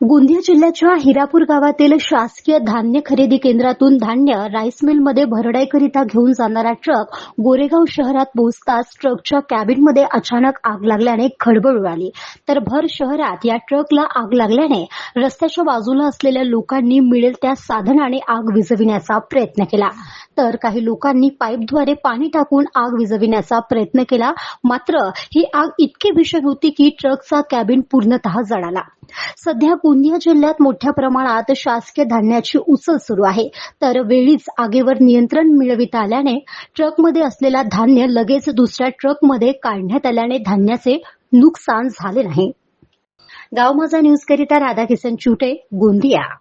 गोंदिया जिल्ह्याच्या हिरापूर गावातील शासकीय धान्य खरेदी केंद्रातून धान्य राईस मिलमध्ये भरडाईकरिता घेऊन जाणारा ट्रक गोरेगाव शहरात पोहोचताच ट्रकच्या कॅबिनमध्ये अचानक आग लागल्याने खळबळ उडाली. तर भर शहरात या ट्रकला आग लागल्याने रस्त्याच्या बाजूला असलेल्या लोकांनी मिळेल त्या साधनाने आग विझविण्याचा प्रयत्न केला. तर काही लोकांनी पाईपद्वारे पाणी टाकून आग विझविण्याचा प्रयत्न केला. मात्र ही आग इतकी भीषण होती की ट्रकचा कॅबिन पूर्णतः जळाला. सध्या गोंदिया जिल्ह्यात मोठ्या प्रमाणात शासकीय धान्याची उचल सुरू आहे. तर वेळीच आगीवर नियंत्रण मिळविता आल्याने ट्रकमध्ये असलेला धान्य लगेच दुसऱ्या ट्रकमध्ये काढण्यात आल्याने धान्याचे नुकसान झाले नाही. गाव माझा न्यूज करिता राधाकिसन चुटे गोंदिया.